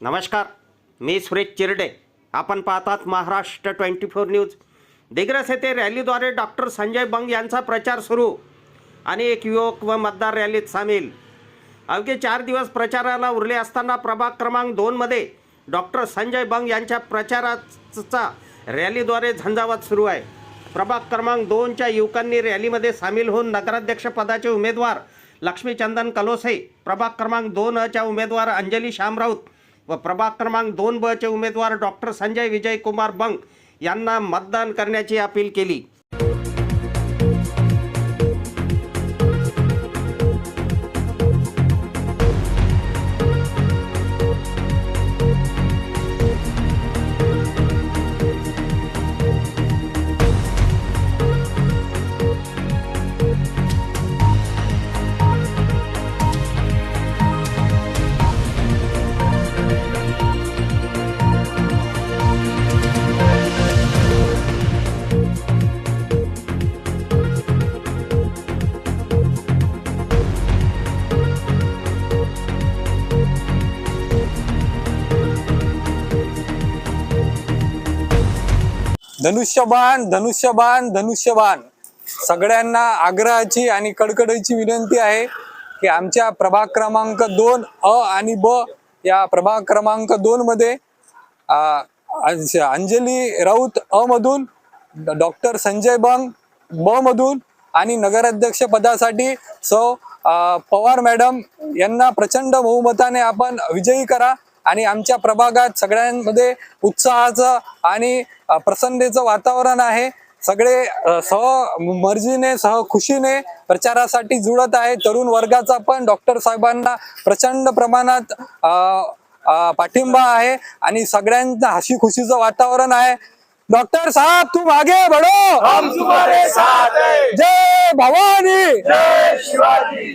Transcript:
नमस्कार मी सुरेश चिरडे. आपण पाहतात Maharashtra twenty four news. Digras येथे रॅलीद्वारे डॉक्टर संजय बंग यांचा प्रचार सुरू आणि एक युवक व मतदार रॅलीत सामील. अवघे चार दिवस प्रचाराला उरले असताना प्रभाग क्रमांक दोनमध्ये डॉक्टर संजय बंग यांच्या प्रचाराचा रॅलीद्वारे झंझावात सुरू आहे. प्रभाग क्रमांक दोनच्या युवकांनी रॅलीमध्ये सामील होऊन नगराध्यक्ष पदाचे उमेदवार लक्ष्मीचंदन कलोसे प्रभाग क्रमांक दोनच्या उमेदवार अंजली श्यामराऊत व प्रभाग क्रमांक दोन बचे उमेदवार डॉक्टर संजय विजयकुमार बंग यांना मतदान करण्याची अपील केली. धनुष्यबाण धनुष्यबाण धनुष्यबाण. सगळ्यांना आग्रहाची आणि कडकडीची विनंती आहे की आमच्या प्रभाग क्रमांक दोन अ आणि ब या प्रभाग क्रमांक दोन मध्ये अंजली राऊत अ मधून डॉक्टर संजय बंग ब मधून आणि नगराध्यक्ष पदासाठी सौ पवार मॅडम यांना प्रचंड बहुमताने आपण विजयी करा. आणि आमच्या प्रभागात सगळ्यांमध्ये उत्साहाचं आणि प्रसन्नतेचं वातावरण आहे. सगळे सह मर्जीने सह खुशीने प्रचारासाठी जुळत आहे. तरुण वर्गाचा पण डॉक्टर साहेबांना प्रचंड प्रमाणात पाठिंबा आहे आणि सगळ्यांना हसी खुशीचं वातावरण आहे. डॉक्टर साहब तुम्हारे साथ हैं. जय भवानी. जय शिवाजी.